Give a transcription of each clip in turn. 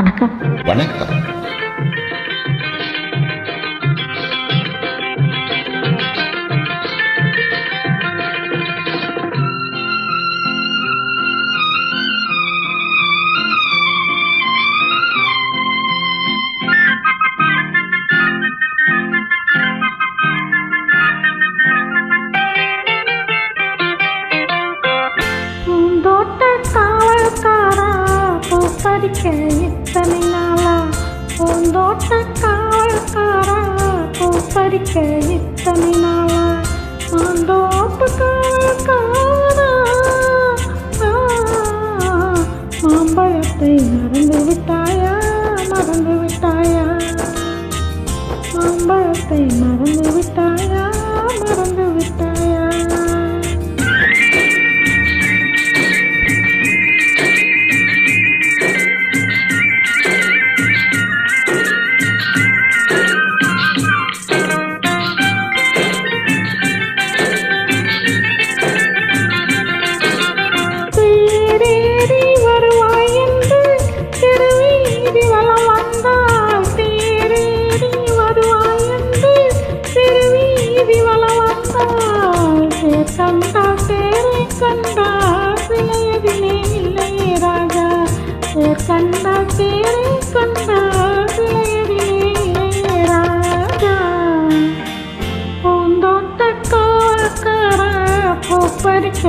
வணக்கம். வணக்கம். பூப்பறிக்க இத்தனை நாளா பூந்தோட்ட காவல்காரா பூப்பறிக்க இத்தனை நாளா மாந்தோட்ட காவல்காரா ஆ, மாம்பழத்தை மறந்து விட்டாயா மறந்து விட்டாயா மாம்பழத்தை மறந்து விட்டாயா வந்தால் தேர் கண்டால் தேரை இல்லையே ராஜா சேர் கண்டால் தேரை கண்டால் பிழையதிலே இல்லையே ராஜா பூந்தோட்ட காவல்கார பூப்பறிக்க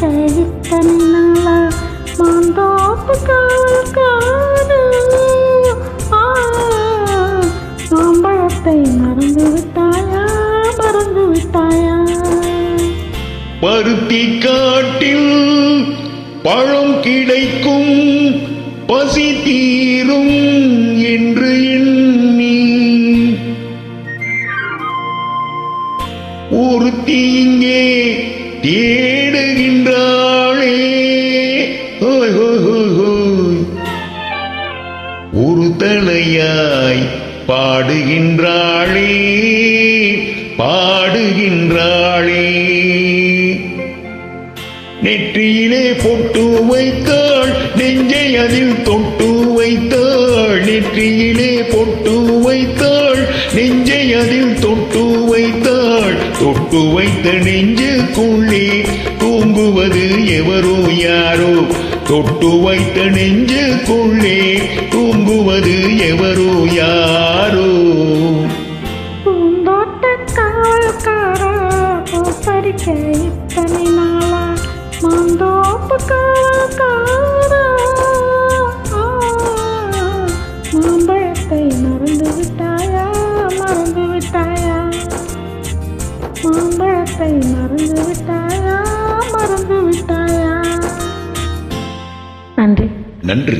பறிக்க இத்தனை நாளா மாந்தோப்பு காவல்காரா ஆ, மாம்பழத்தை மறந்து விட்டாயா மறந்து விட்டாயா? பருத்தி காட்டில் பழம் கிடைக்கும் பசி தீரும் என்று எண்ணி. ஒருத்தி இங்கே தேடுகின்றாளே தலையாய் பாடுகின்றாளே பாடுகின்றாளே. நெற்றியிலே பொட்டு வைத்தாள் நெஞ்சை அதில் தொட்டு வைத்தாள். நெற்றியிலே பொட்டு வைத்தாள் நெஞ்சை அதில் தொட்டு வைத்தாள். தொட்டு வைத்த நெஞ்சுக்குள்ளே தூங்குவது எவரோ யாரோ? தொட்டு வைத்த நெஞ்சுக்குள்ளே தூங்குவது எவரோ யாரோ? நன்று